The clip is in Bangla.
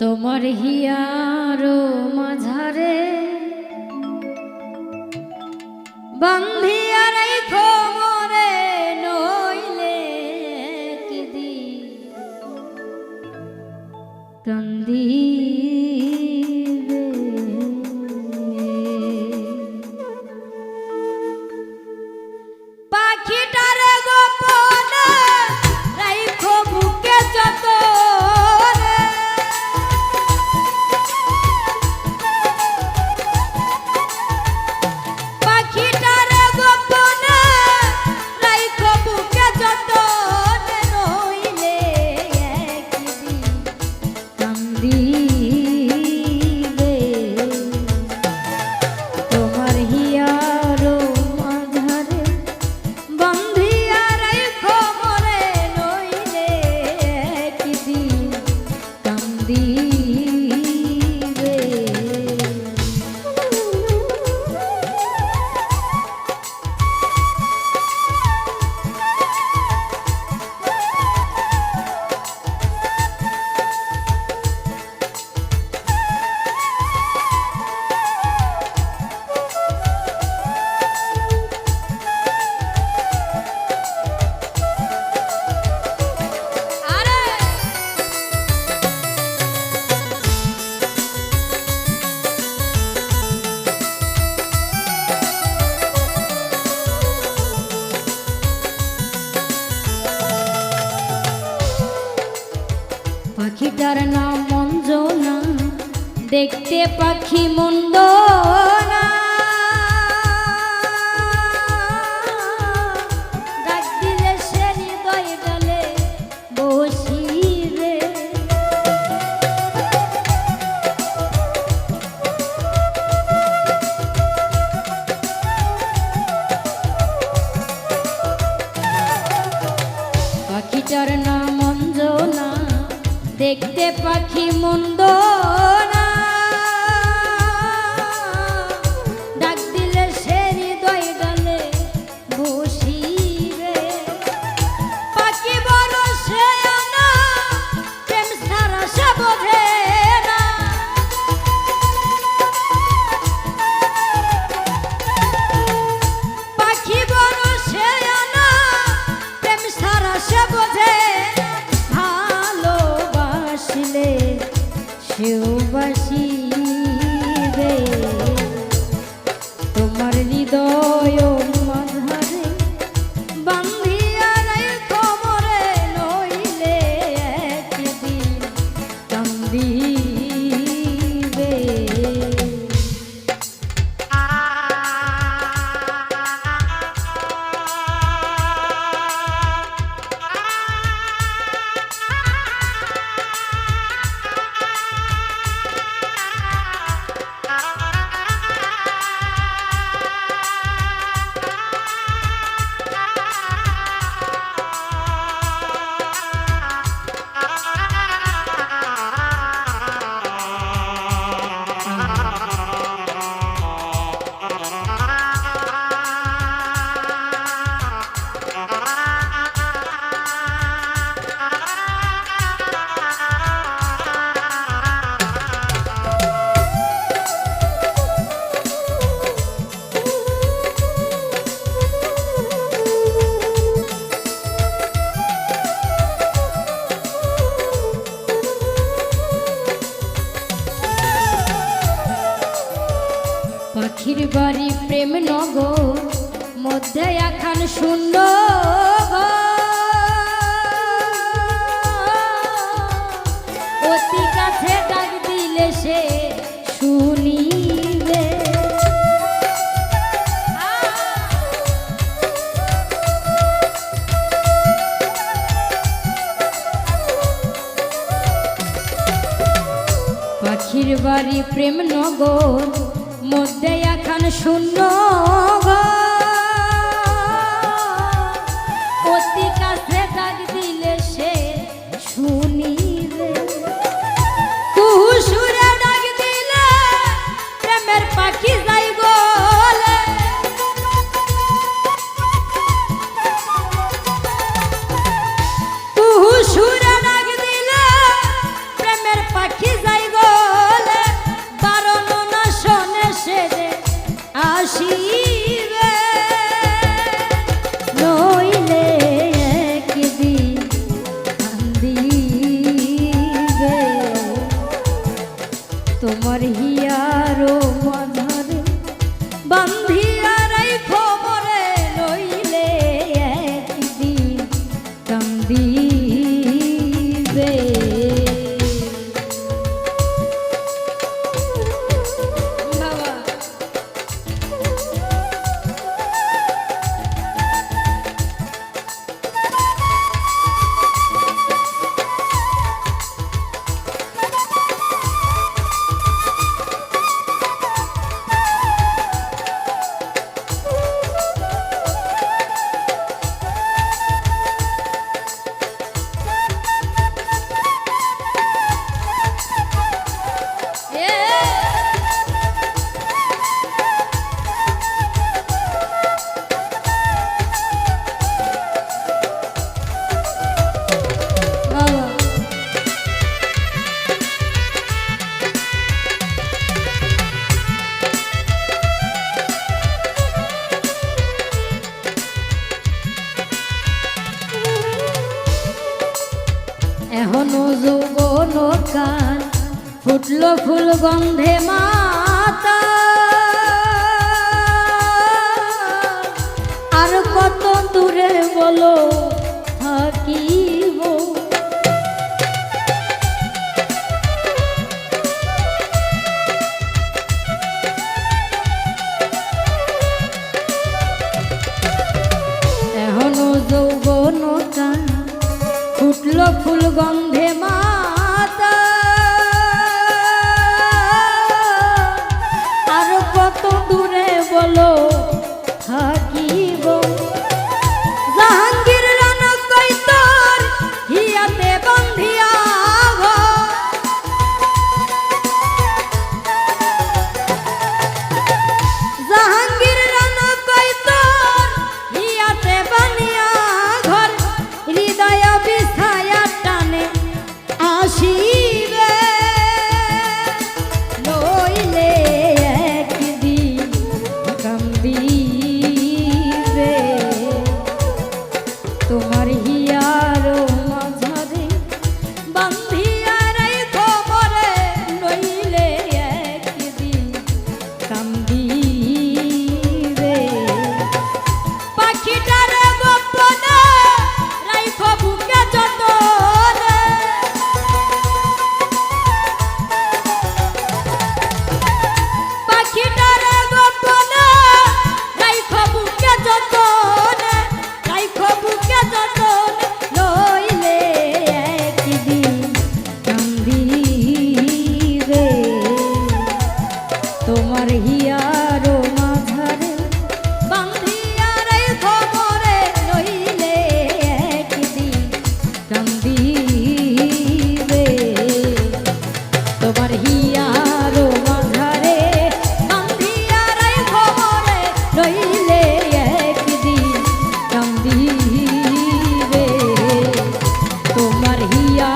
তোমার হিয়ার মাঝারে বান্ধিয়ার খবরে নইলে কান্দি যার নাম মঞ্জনা দেখতে পাখি মন্দনা সখীর বাড়ি প্রেম নগর মধ্যে এখন শূন্য অতি কাছে ডাক দিলে সে শুনিবে। পাখির বাড়ি প্রেম নগর মধ্যে এখন শূন্য গো। যৌবন কান ফুটল ফুল গন্ধে মাতা ফুল গন্ধে মাতা রহিয়া